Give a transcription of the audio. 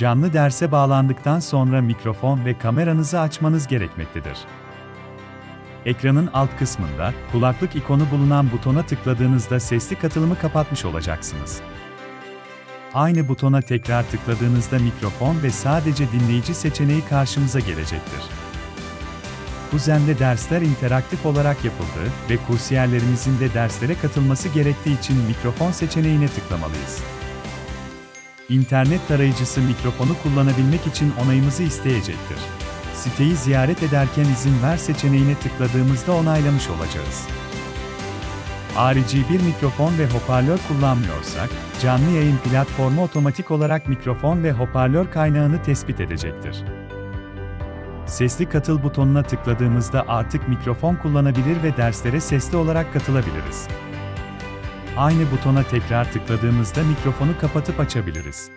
Canlı derse bağlandıktan sonra mikrofon ve kameranızı açmanız gerekmektedir. Ekranın alt kısmında kulaklık ikonu bulunan butona tıkladığınızda sesli katılımı kapatmış olacaksınız. Aynı butona tekrar tıkladığınızda mikrofon ve sadece dinleyici seçeneği karşımıza gelecektir. Kuzen'de dersler interaktif olarak yapıldı ve kursiyerlerimizin de derslere katılması gerektiği için mikrofon seçeneğine tıklamalıyız. İnternet tarayıcısı mikrofonu kullanabilmek için onayımızı isteyecektir. Siteyi ziyaret ederken izin ver seçeneğine tıkladığımızda onaylamış olacağız. Harici bir mikrofon ve hoparlör kullanmıyorsak, canlı yayın platformu otomatik olarak mikrofon ve hoparlör kaynağını tespit edecektir. Sesli katıl butonuna tıkladığımızda artık mikrofon kullanabilir ve derslere sesli olarak katılabiliriz. Aynı butona tekrar tıkladığımızda mikrofonu kapatıp açabiliriz.